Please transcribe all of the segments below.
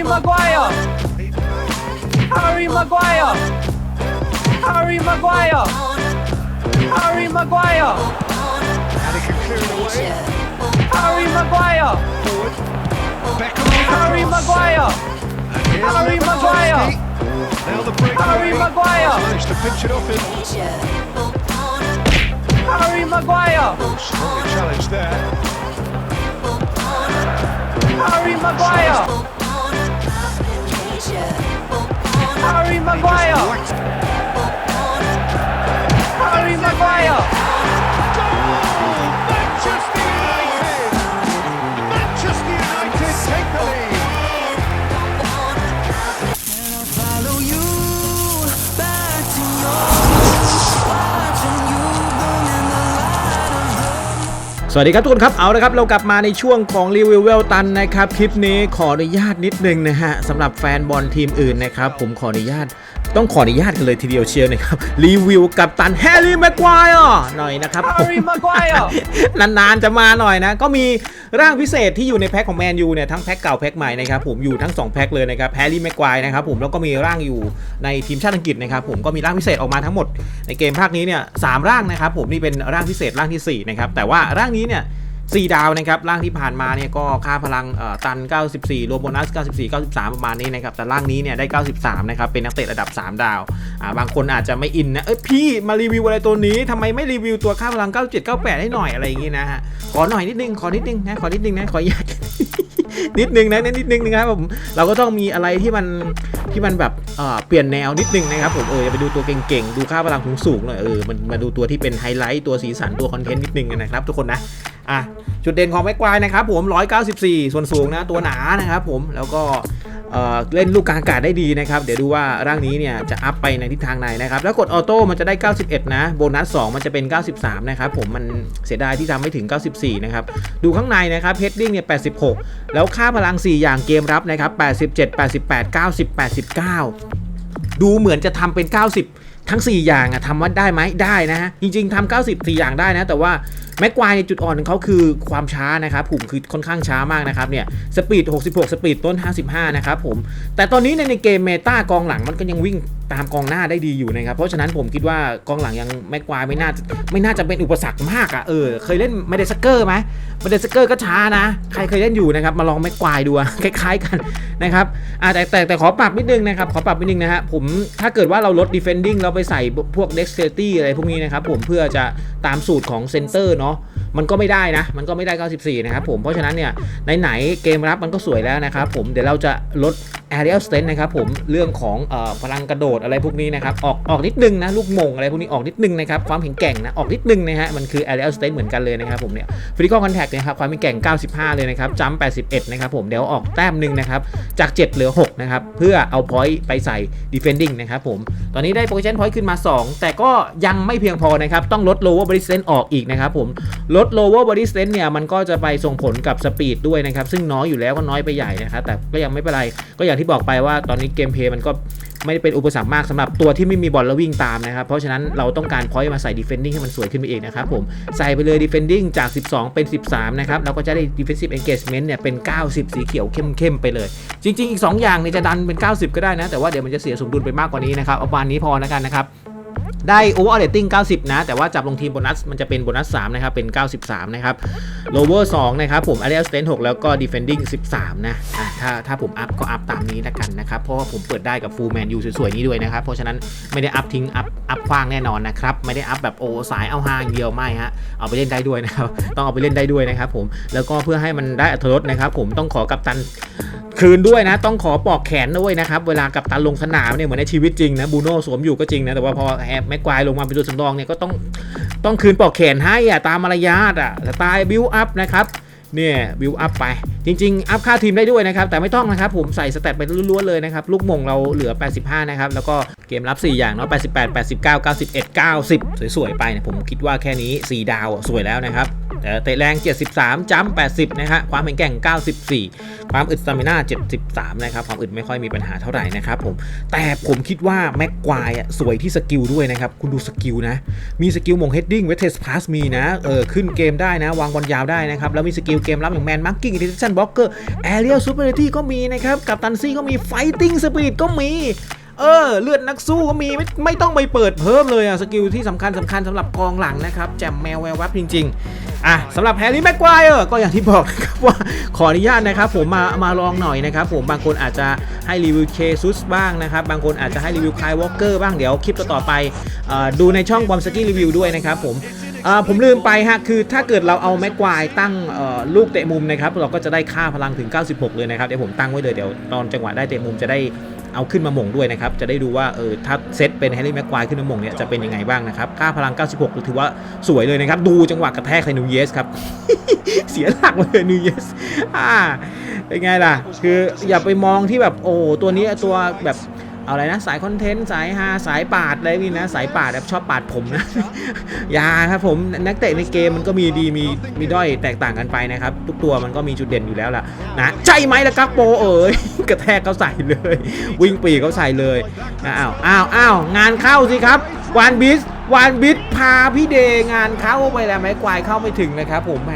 Harry Maguire! Harry Maguire! Harry Maguire! Harry Maguire! Harry Maguire! Harry Maguire! Harry Maguire! Harry Maguire! Harry Maguire! Maguire สวัสดีครับทุกคนครับเอาละครับเรากลับมาในช่วงของรีวิวเวลตันนะครับ คลิปนี้ขออนุญาตนิดนึงนะฮะสำหรับแฟนบอลทีมอื่นนะครับ ผมขออนุญาต ต้องขออนุญาตกันเลยทีเดียวเชียวนะครับรีวิวกับตันแฮร์รี่แม็กควายหน่อยนะครับ Harry Maguire นานๆจะมาหน่อยนะ ก็มีร่างพิเศษที่อยู่ในแพ็คของแมนยูเนี่ยทั้งแพ็คเก่าแพ็คใหม่นะครับผมอยู่ทั้ง 2 แพ็คเลยนะครับแฮร์รี่แม็กควายนะครับผมแล้วก็มีร่างอยู่ในทีมชาติอังกฤษนะครับผมก็มีร่างพิเศษออกมาทั้งหมดในเกมภาคนี้เนี่ยสามร่างนะครับผมนี่เป็นร่างพิเศษร่างที่สี่นะครับแต่ว่าร่างนี้เนี่ย 4 ดาวนะครับร่างที่ผ่านมาเนี่ยก็ค่าพลังเอ่อตัน 94 รวมโบนัส 94 93 ประมาณนี้นะครับแต่ร่างนี้เนี่ยได้ 93 นะครับเป็นนักเตะระดับ 3 ดาวบางคนอาจจะไม่อินนะเอ้ยพี่มารีวิวอะไรตัวนี้ทำไมไม่รีวิวตัวค่าพลัง 97 98 ให้หน่อยอะไรอย่างงี้นะฮะขอหน่อยนิดนึงขอนิดนึงนะขอนิดนึงนะขออนุญาตนิดนึงนะนิดนึงนะครับผมเราก็ต้องมีอะไรที่มันที่มันแบบเเปลี่ยนแนวนิดนึงนะครับผมเอออย่าไปดูตัวเก่งๆ ดูค่าพลังสูงๆหน่อยเออมันมาดูตัวที่เป็นไฮไลท์ตัวสีสันตัวคอนเทนต์นิดนึงนะครับทุกคนนะ อะจุดเด่นของแม็กควายนะครับผม 194 ส่วนสูงนะตัวหนานะครับผมแล้วก็เล่นลูกกลางอากาศได้ดีนะครับ เดี๋ยวดูว่าร่างนี้เนี่ยจะอัพไปในทิศทางไหนนะครับ แล้วกดออโต้มันจะได้ 91 นะ โบนัส 2 มันจะเป็น 93 นะครับ ผมมันเสียดายที่ทำไม่ถึง 94 นะครับ ดูข้างในนะครับเฮดดิ้งเนี่ย 86 แล้วค่าพลัง 4 อย่างเกมรับนะครับ 87 88 90 89 ดูเหมือนจะทำเป็น 90 ทั้ง 4 อย่างอะทำว่าได้ไหมได้นะฮะ จริง ๆทำ94 อย่างได้นะ แต่ว่าแม็กควายในจุดอ่อนของเขาคือความช้านะครับผมคือค่อนข้างช้ามากนะครับเนี่ยสปีด 66 สปีดต้น 55 นะครับผม แต่ตอนนี้ในเกมเมตากองหลังมันก็ยังวิ่ง ตามกองหน้าได้ดีอยู่นะครับ เพราะฉะนั้นผมคิดว่ากองหลังยังแม็กควายไม่น่าจะไม่น่าจะเป็นอุปสรรคมากอะเออเคยเล่นไม่ได้สเกอร์ไหมไม่ได้สเกอร์ก็ช้านะ ใครเคยเล่นอยู่นะครับมาลองแม็กควายดูคล้าย ๆกันนะครับอ่าแต่แต่แต่ขอปรับนิดนึงนะครับขอปรับนิดนึงนะฮะผมถ้าเกิดว่าเราลด defending เราไปใส่พวก dexterity อะไรพวกนี้นะครับผมเพื่อจะตามสูตรของเซนเตอร์เนาะมันก็ไม่ได้นะ มันก็ไม่ได้ 94 นะครับผม เพราะฉะนั้นเนี่ยไหนๆเกมรับมันก็สวยแล้วนะครับผม เดี๋ยวเราจะลด aerial strength นะครับผมเรื่องของอพลังกระโดดอะไรพวกนี้นะครับออกออกนิดนึงนะลูกมงอะไรพวกนี้ออกนิดนึงนะครับความแข็งแกร่งนะออกนิดนึงนะฮะมันคือ aerial strength เหมือนกันเลยนะครับผมเนี่ย physical contact นะครับความแข็งแกร่ง 95 เลยนะครับ jump 81 นะครับผมเดี๋ยวออกแต้มหนึ่งนะครับจาก 7 เหลือ 6 นะครับ เพื่อเอา point ไปใส่ defending นะครับผมตอนนี้ได้ position point ขึ้นมา 2 แต่ก็ยังไม่เพียงพอนะครับต้องลด lower body strength ออกอีกนะครับผมลด lower body strength เนี่ยมันก็จะไปส่งผลกับ speed ด้วยนะครับ ซึ่งน้อยอยู่แล้วก็น้อยไปใหญ่นะครับแต่ก็ยังไม่เป็นไร ก็อย่างที่บอกไปว่าตอนนี้เกมเพลย์มันก็ไม่ได้เป็นอุปสรรคมากสำหรับตัวที่ไม่มีบอลแล้ววิ่งตามนะครับ เพราะฉะนั้นเราต้องการ point มาใส่ defending ให้มันสวยขึ้นไปเองนะครับผมใส่ไปเลย defending จาก 12 เป็น 13 นะครับเราก็จะได้ defensive engagement เนี่ยเป็น 90 สีเขียวเข้มๆไปเลย จริง ๆ อีก 2 อย่างเนี่ยจะดันเป็น 90 ก็ได้นะ แต่ว่าเดี๋ยวมันจะเสียสมดุลไปมากกว่านี้นะครับเอาประมาณนี้พอแล้วกันนะครับ ได้ overall rating 90 นะ แต่ว่าจับลงทีมโบนัสมันจะเป็นโบนัส 3 นะครับ เป็น 93 นะครับ lower 2นะครับ ผม area strength 6แล้วก็ defending 13 นะอะถ้าถ้าผมอัพก็อัพตามนี้แล้วกันนะครับ เพราะว่าผมเปิดได้กับ full man อยู่สวยๆนี้ด้วยนะครับ เพราะฉะนั้นไม่ได้อัพทิ้ง อัพอัพฟางแน่นอนนะครับ ไม่ได้อัพแบบโอสายเอาห้างเดียวไม่ฮะเอาไปเล่นได้ด้วยนะครับต้องเอาไปเล่นได้ด้วยนะครับผมแล้วก็เพื่อให้มันได้อัตรสนะครับผมต้องขอกับตันคืนด้วยนะ ต้องขอปอกแขนด้วยนะครับเวลากับตันลงสนามเนี่ยเหมือนในชีวิตจริงนะบูโน่สวมอยู่ก็จริงนะแต่ว่าพอแอบแม็กควายลงมาเป็นตัวสำรองเนี่ยก็ต้องต้องคืนปอกแขนให้อะตามมารยาทอะสไตล์บิวอัพนะครับเนี่ยบิวอัพไป จริง ๆ อัพค่าทีมได้ด้วยนะครับ แต่ไม่ต้องนะครับผมใส่สเตตไปล้วนๆเลยนะครับ ลูกมงเราเหลือ 85 นะครับ แล้วก็เกมรับ 4 อย่างเนาะ88 89 91 90 สวย ๆ ไปเนี่ยผมคิดว่าแค่นี้ 4 ดาวสวยแล้วนะครับ เอ่อเตะแรง 73 จัมป์80 นะฮะ ความแข็งแกร่ง 94 ความอึดสตามิน่า 73 นะครับ ความอึดไม่ค่อยมีปัญหาเท่าไหร่นะครับผม แต่ผมคิดว่าแม็กควายสวยที่สกิลด้วยนะครับ คุณดูสกิลนะ มีสกิลมงเฮดดิ้งเวทเทสพาสมีนะ เออ ขึ้นเกมได้นะ วางบอลยาวได้นะครับ แล้วมีสกิลเกมรับอย่างแมนมาร์กิ้งอินเทนชั่นบล็อกเกอร์แอเรียลซูเปอร์เนตี้ก็มีนะครับ กับตันซี่ก็มีไฟติ้งสปิริตก็มี เออ เลือดนักสู้ก็มีไม่ไม่ต้องไปเปิดเพิ่มเลยอะสกิลที่สำคัญสำคัญสำหรับกองหลังนะครับแจมแมวแวววับจริง ๆ อะสำหรับแฮร์รี่แม็กควายเออก็อย่างที่บอกนะครับว่า ขออนุญาตนะครับผมมามาลองหน่อยนะครับผมบางคนอาจจะให้รีวิวเคซุสบ้างนะครับ บางคนอาจจะให้รีวิวคายวอลเกอร์บ้างเดี๋ยวคลิปต่อๆไปเอ่อดูในช่องบอมสกี้รีวิวด้วยนะครับผม อ่าผมลืมไปฮะคือถ้าเกิดเราเอาแม็กควายตั้งเอ่อลูกเตะมุมนะครับ เราก็จะได้ค่าพลังถึง 96 เลยนะครับ เดี๋ยวผมตั้งไว้เลยเดี๋ยวตอนจังหวะได้เตะมุมจะได้ เอาขึ้นมาหม่งด้วยนะครับ จะได้ดูว่าเออถ้าเซตเป็นแฮร์รี่แม็กควายขึ้นมาหม่งเนี่ยจะเป็นยังไงบ้างนะครับค่าพลัง 96 ถือว่าสวยเลยนะครับ ดูจังหวะกระแทกใส่นูเยสครับ เสียหลักเลยนูเยสอ่าเป็นไงล่ะ คืออย่าไปมองที่แบบโอ้ตัวนี้ตัวแบบ เอาอะไรนะ สายคอนเทนต์ สายฮาสายปาดอะไรนี่นะ สายปาดแบบชอบปาดผมนะ ยาครับผมนักเตะในเกมมันก็มีดีมีมีด้อยแตกต่างกันไปนะครับ ทุกตัวมันก็มีจุดเด่นอยู่แล้วล่ะนะ ใช่ไหมล่ะกักโปเอ๋ยกระแทกเขาใส่เลย วิ่งปีเขาใส่เลยนะอ้าวอ้าวอ้าวงานเข้าสิครับวานบิสวานบิสพาพี่เดงานเข้าไปแล้วไม้กวายเข้าไม่ถึงนะครับผมแหม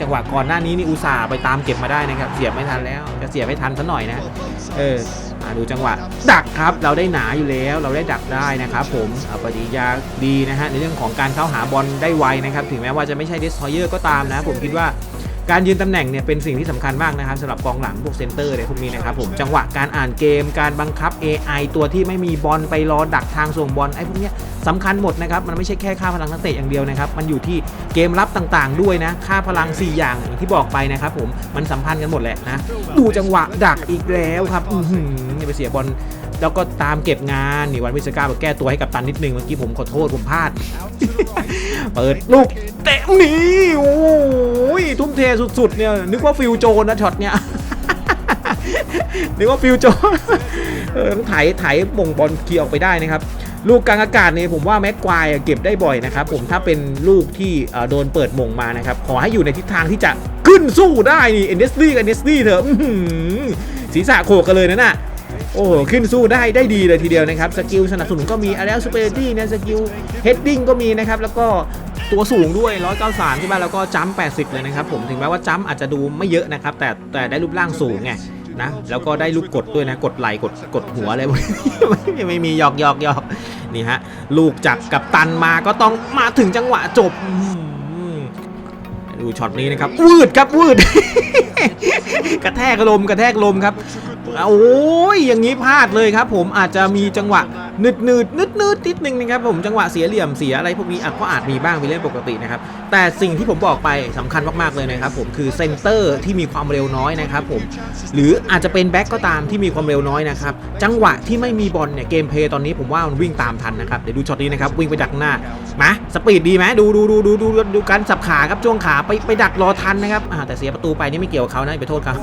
จังหวะก่อนหน้านี้นี่อุตส่าห์ไปตามเก็บมาได้นะครับ เสียบไม่ทันแล้ว จะเสียไม่ทันซะหน่อยนะ เอออ่าดูจังหวะ ดักครับเราได้หนาอยู่แล้ว เราได้ดักได้นะครับผมอปฏิยาดีนะฮะในเรื่องของการเข้าหาบอลได้ไวนะครับ ถึงแม้ว่าจะไม่ใช่ destroyer ก็ตามนะ ผมคิดว่าการยืนตำแหน่งเนี่ยเป็นสิ่งที่สำคัญมากนะครับสำหรับกองหลังพวกเซนเตอร์อะไรพวกนี้นะครับผมจังหวะการอ่านเกม การบังคับ AI ตัวที่ไม่มีบอลไปรอดักทางส่งบอลไอ้พวกเนี้ย สำคัญหมดนะครับ มันไม่ใช่แค่ค่าพลังนักเตะอย่างเดียวนะครับ มันอยู่ที่เกมรับต่างๆ ด้วยนะ ค่าพลัง 4 อย่างอย่างที่บอกไปนะครับผม มันสัมพันธ์กันหมดแหละนะ ดูจังหวะดักอีกแล้วครับ อืนี่ไปเสียบอล แล้วก็ตามเก็บงาน นี่วันวิสกาบอกแก้ตัวให้กับตันนิดนึง เมื่อกี้ผมขอโทษผมพลาด เปิดลูกเตะนี่โอ้ยทุ่มเทสุดๆ เนี่ย นึกว่าฟิลโจนนะช็อตเนี่ยนึกว่าฟิลโจเออต้องไถไถมงบอลเคลียร์ออกไปได้นะครับ ลูกกลางอากาศเนี่ยผมว่าแม็กควายเก็บได้บ่อยนะครับผมถ้าเป็นลูกที่โดนเปิดมงมานะครับขอให้อยู่ในทิศทางที่จะขึ้นสู้ได้นี่เอ็นเดสตี้กับเอ็นเดสตี้เถอะศีรษะโขกกันเลยนะน่ะโอ้โหขึ้นสู้ได้ได้ดีเลยทีเดียวนะครับสกิลสนับสนุนก็มีอาร์เรลสเปร์ตี้เนะสกิลเฮดดิ้งก็มีนะครับแล้วก็ตัวสูงด้วย 193 ใช่ไหมแล้วก็จัมป์80 เลยนะครับผมถึงแม้ว่าจัมป์อาจจะดูไม่เยอะนะครับแต่แต่ได้รูปร่างสูงไง นะ แล้วก็ได้ลูกกดด้วยนะ กดไหลกดกดหัวอะไรพวกนี้ไม่ไม่มีหยอกหยอกหยอกนี่ฮะ ลูกจากกับตันมาก็ต้องมาถึงจังหวะจบดูช็อตนี้นะครับวืดครับวืด กระแทกลมกระแทกลมครับ โอ้ยอย่างนี้พลาดเลยครับ ผมอาจจะมีจังหวะนืดนืดนืดนืดนิดนึงนะครับผมจังหวะเสียเหลี่ยมเสียอะไรพวกนี้อาจก็อาจมีบ้างเป็นเรื่องปกตินะครับแต่สิ่งที่ผมบอกไปสำคัญมากๆเลยนะครับผมคือเซนเตอร์ที่มีความเร็วน้อยนะครับผมหรืออาจจะเป็นแบ็กก็ตามที่มีความเร็วน้อยนะครับจังหวะที่ไม่มีบอลเนี่ยเกมเพย์ตอนนี้ผมว่ามันวิ่งตามทันนะครับเดี๋ยวดูช็อตนี้นะครับวิ่งไปดักหน้ามาสปีดดีไหมดูดูดูดูดูดูการสับขาครับช่วงขาไปไปดักรอทันนะครับแต่เสียประตูไปนี่ไม่เกี่ยวกับเขานะไปโทษเขา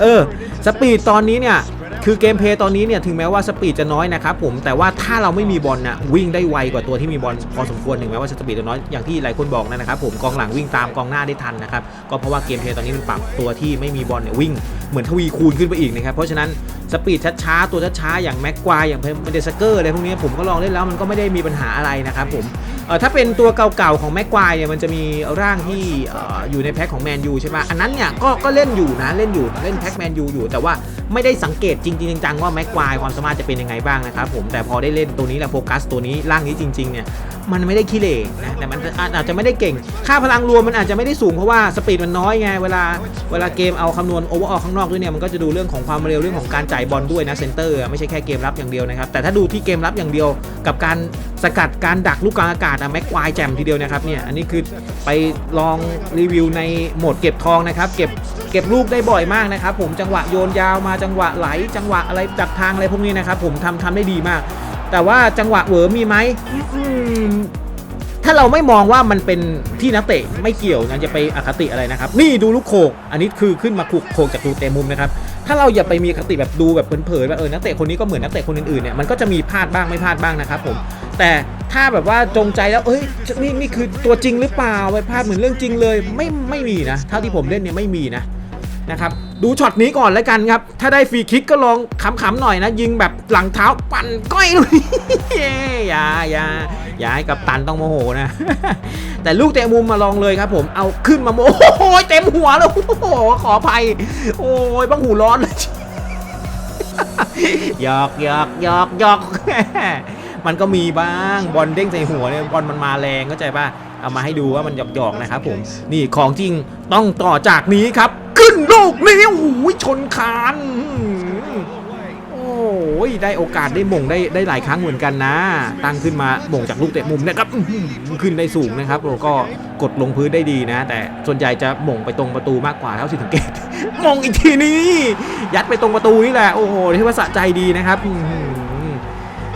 เออ สปีดตอนนี้เนี่ยคือเกมเพย์ตอนนี้เนี่ยถึงแม้ว่าสปีดจะน้อยนะครับผมแต่ว่าถ้าเราไม่มีบอลนะวิ่งได้ไวกว่าตัวที่มีบอลพอสมควรถึงแม้ว่าสปีดจะน้อยอย่างที่หลายคนบอกนะครับผมกองหลังวิ่งตามกองหน้าได้ทันนะครับก็เพราะว่าเกมเพย์ตอนนี้มันปรับตัวที่ไม่มีบอลเนี่ยวิ่งเหมือนทวีคูณขึ้นไปอีกนะครับเพราะฉะนั้นสปีดช้าๆตัวช้าๆอย่างแม็กควายอย่างเพนเดสเกอร์อะไรพวกนี้ผมก็ลองเล่นแล้วมันก็ไม่ได้มีปัญหาอะไรนะครับผม ถ้าเป็นตัวเก่าๆของแม็กควายเนี่ยมันจะมีร่างที่อออยู่ในแพ็คของแมนยูใช่ไหมอันนั้นเนี่ยก็ก็เล่นอยู่นะเล่นอยู่เล่นแพ็คแมนยูอยู่แต่ว่า ไม่ได้สังเกตจริงๆจังว่าแม็กควายความสามารถจะเป็นยังไงบ้างนะครับผมแต่พอได้เล่นตัวนี้แหละโฟกัสตัวนี้ร่างนี้จริงๆเนี่ยมันไม่ได้ขี้เหร่นะแต่มันอาจจะไม่ได้เก่ง ค่าพลังรวมมันอาจจะไม่ได้สูงเพราะว่าสปีดมันน้อยไงเวลาเวลาเกมเอาคำนวณโอเวอร์ออข้างนอกด้วยเนี่ยมันก็จะดูเรื่องของความเร็วเรื่องของการจ่ายบอลด้วยนะเซนเตอร์ไม่ใช่แค่เกมรับอย่างเดียวนะครับแต่ถ้าดูที่เกมรับอย่างเดียว กับการสกัดการดักลูกกลางอากาศอะแม็กควายแจมทีเดียวนะครับเนี่ยอันนี้คือไปลองรีวิวในโหมดเก็บทองนะครับเก็บเก็บลูกได้บ่อยมากนะครับผมจังหวะโยนยาวมาจังหวะไหล จังหวะอะไรดักทางอะไรพวกนี้นะครับผมทำทำได้ดีมาก แต่ว่าจังหวะเหวอมีไหมถ้าเราไม่มองว่ามันเป็นที่นักเตะไม่เกี่ยวนะจะไปอคติอะไรนะครับ นี่ดูลูกโขกอันนี้คือขึ้นมาขูกโขกจากดูเตะมุมนะครับ ถ้าเราอย่าไปมีอคติแบบดูแบบเผลอๆว่าเออนักเตะคนนี้ก็เหมือนนักเตะคนอื่นๆเนี่ยมันก็จะมีพลาดบ้างไม่พลาดบ้างนะครับผมแต่ถ้าแบบว่าจงใจแล้วเอ้ยนี่นี่คือตัวจริงหรือเปล่าไปพลาดเหมือนเรื่องจริงเลย ไม่ไม่มีนะเท่าที่ผมเล่นเนี่ยไม่มีนะนะครับ ดูช็อตนี้ก่อนแล้วกันครับ ถ้าได้ฟรีคิกก็ลองขำๆหน่อยนะ ยิงแบบหลังเท้าปั่นก้อยเลยอย่าอย่าอย่าให้กับตันต้องโมโหนะ แต่ลูกเตะมุมมาลองเลยครับ ผมเอาขึ้นมาโมโหเต็มหัวเลยโอ้โหขออภัย โอ้ยบังหูร้อนเลยหยอกหยอกหยอกหยอกมันก็มีบ้างบอลเด้งใส่หัวเนี่ยบอลมันมาแรงเข้าใจป่ะเอามาให้ดูว่ามันหยอกหยอกๆนะครับผมนี่ของจริงต้องต่อจากนี้ครับ ขึ้นลูกนี้โอ้โหชนคานโอ้ยได้โอกาสได้หม่งได้ได้หลายครั้งเหมือนกันนะ ตั้งขึ้นมาหม่งจากลูกเตะมุมนะครับอื้อหือขึ้นได้สูงนะครับแล้วก็กดลงพื้นได้ดีนะ แต่ส่วนใหญ่จะหม่งไปตรงประตูมากกว่าเท่าที่สังเกตมองอีกทีนี้ยัดไปตรงประตูนี่แหละโอ้โหที่ว่าสะใจดีนะครับอื้อหือ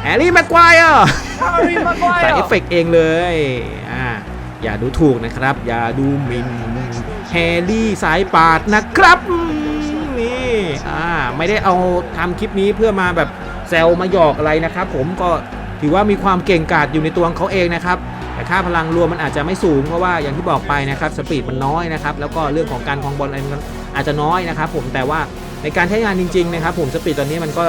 แฮร์รี่แม็กควายอะ Harry ใส่เอฟ Maguire เฟกต์เองเลยอ่าอย่าดูถูกนะครับ อย่าดูหมิน แฮร์รี่สายปาดนะครับนี่อ่าไม่ได้เอาทำคลิปนี้เพื่อมาแบบแซวมาหยอกอะไรนะครับ ผมก็ถือว่ามีความเก่งกาจอยู่ในตัวของเขาเองนะครับแต่ค่าพลังรวมมันอาจจะไม่สูงเพราะว่าอย่างที่บอกไปนะครับสปีดมันน้อยนะครับแล้วก็เรื่องของการครองบอลอะไรมันอาจจะน้อยนะครับ ผมแต่ว่าในการใช้งานจริงๆนะครับ ผมสปีดตอนนี้มันก็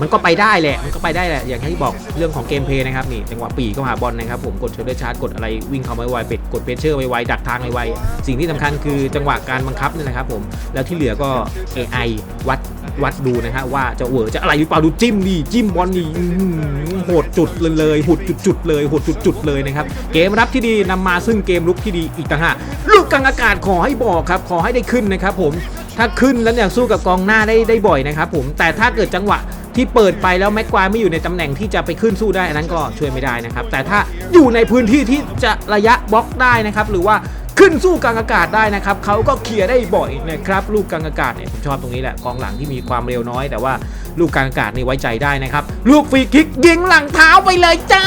มันก็ไปได้แหละ มันก็ไปได้แหละ อย่างที่บอกเรื่องของเกมเพลย์นะครับนี่จังหวะปีเข้าหาบอลนะครับผมกดเชลเดอร์ชาร์จกดอะไรวิ่งเข้ามาไวๆเป็ดกดเพชเชอร์ไวๆดักทางไวๆสิ่งที่สำคัญคือจังหวะการบังคับนี่นะครับผมแล้วที่เหลือก็ AI วัดวัดดูนะฮะว่าจะเวอร์จะอะไรหรือเปล่าดูจิ้มดีจิ้มบอลนี่โหดจุดเลยเลยโหดจุดๆเลยโหดจุดๆเลยนะครับเกมรับที่ดีนำมาซึ่งเกมลุกที่ดีอีกต่างหากลูกกลางอากาศขอให้บอกครับขอให้ได้ขึ้นนะครับผม ถ้าขึ้นแล้วเนี่ยสู้กับกองหน้าได้ได้บ่อยนะครับผมแต่ถ้าเกิดจังหวะที่เปิดไปแล้วแม็กควายไม่อยู่ในตำแหน่งที่จะไปขึ้นสู้ได้อันนั้นก็ช่วยไม่ได้นะครับ แต่ถ้าอยู่ในพื้นที่ที่จะระยะบล็อกได้นะครับ หรือว่าขึ้นสู้กลางอากาศได้นะครับเขาก็เคลียร์ได้บ่อยนะครับลูกกลางอากาศเนี่ยผมชอบตรงนี้แหละกองหลังที่มีความเร็วน้อย แต่ว่าลูกกลางอากาศนี่ไว้ใจได้นะครับ ลูกฟรีคิกยิงหลังเท้าไปเลยจ้า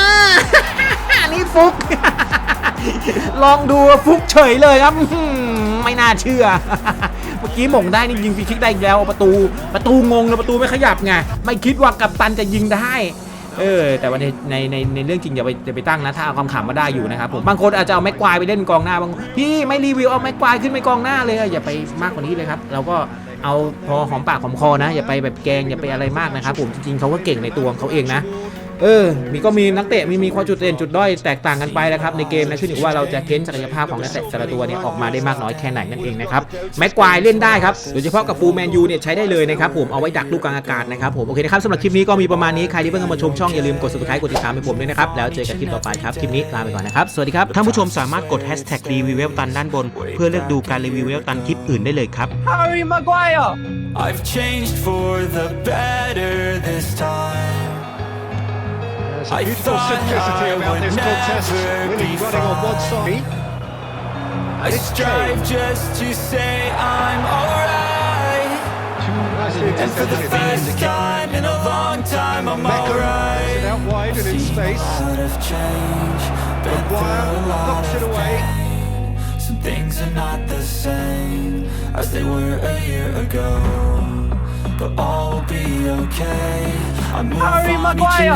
นี่ฟุก ลองดูฟุกเฉยเลยครับไม่น่าเชื่อ มื่อกี้หม่งได้นี่ยิงฟรีคิกได้อีกแล้วประตูประตูงงเลยประตูไม่ขยับไงไม่คิดว่ากัปตันจะยิงได้เออแต่ว่าในในในในเรื่องจริงอย่าไปอย่าไปตั้งนะถ้าเอาความขำมาได้อยู่นะครับผมบางคนอาจจะเอาแม็กควายไปเล่นกองหน้าบางพี่ไม่รีวิวเอาแม็กควายขึ้นไปกองหน้าเลยอย่าไปมากกว่านี้เลยครับเราก็เอาพอหอมปากหอมคอนะ อย่าไปแบบแกงอย่าไปอะไรมากนะครับผมจริงๆเขาก็เก่งในตัวเขาเองนะ เออ มีก็มีนักเตะมีมีความจุดเด่นจุดด้อยแตกต่างกันไปนะครับในเกมนะขึ้นอยู่ว่าเราจะเค้นศักยภาพของนักเตะแต่ละตัวเนี่ยออกมาได้มากน้อยแค่ไหนนั่นเองนะครับแม็กควายเล่นได้ครับโดยเฉพาะกับฟูลแมนยูเนี่ยใช้ได้เลยนะครับผมเอาไว้ดักลูกกลางอากาศนะครับผมโอเคนะครับสำหรับคลิปนี้ก็มีประมาณนี้ใครที่เพิ่งเข้ามาชมช่องอย่าลืมกด subscribe กดติดตามให้ผมด้วยนะครับแล้วเจอกันคลิปต่อไปครับคลิปนี้ลาไปก่อนนะครับสวัสดีครับท่านผู้ชมสามารถกด hashtag รีวิวเวลตันด้านบน เพื่อเลือกดูการรีวิวเวลตันคลิปอื่นได้เลยครับ Harry Maguire I've changed for the better this time. There's a I beautiful simplicity I about would this contest. Really be running on one fine. side. I It's strive Kane. just to say I'm alright. Two And for the first time in a long time, I'm Beckham plays it alright. out wide and in Seen space. a lot of change, been Maguire through a lot knocks it away. pain. Some things are not the same as they were a year ago. But all will be okay. I move Harry on each Maguire.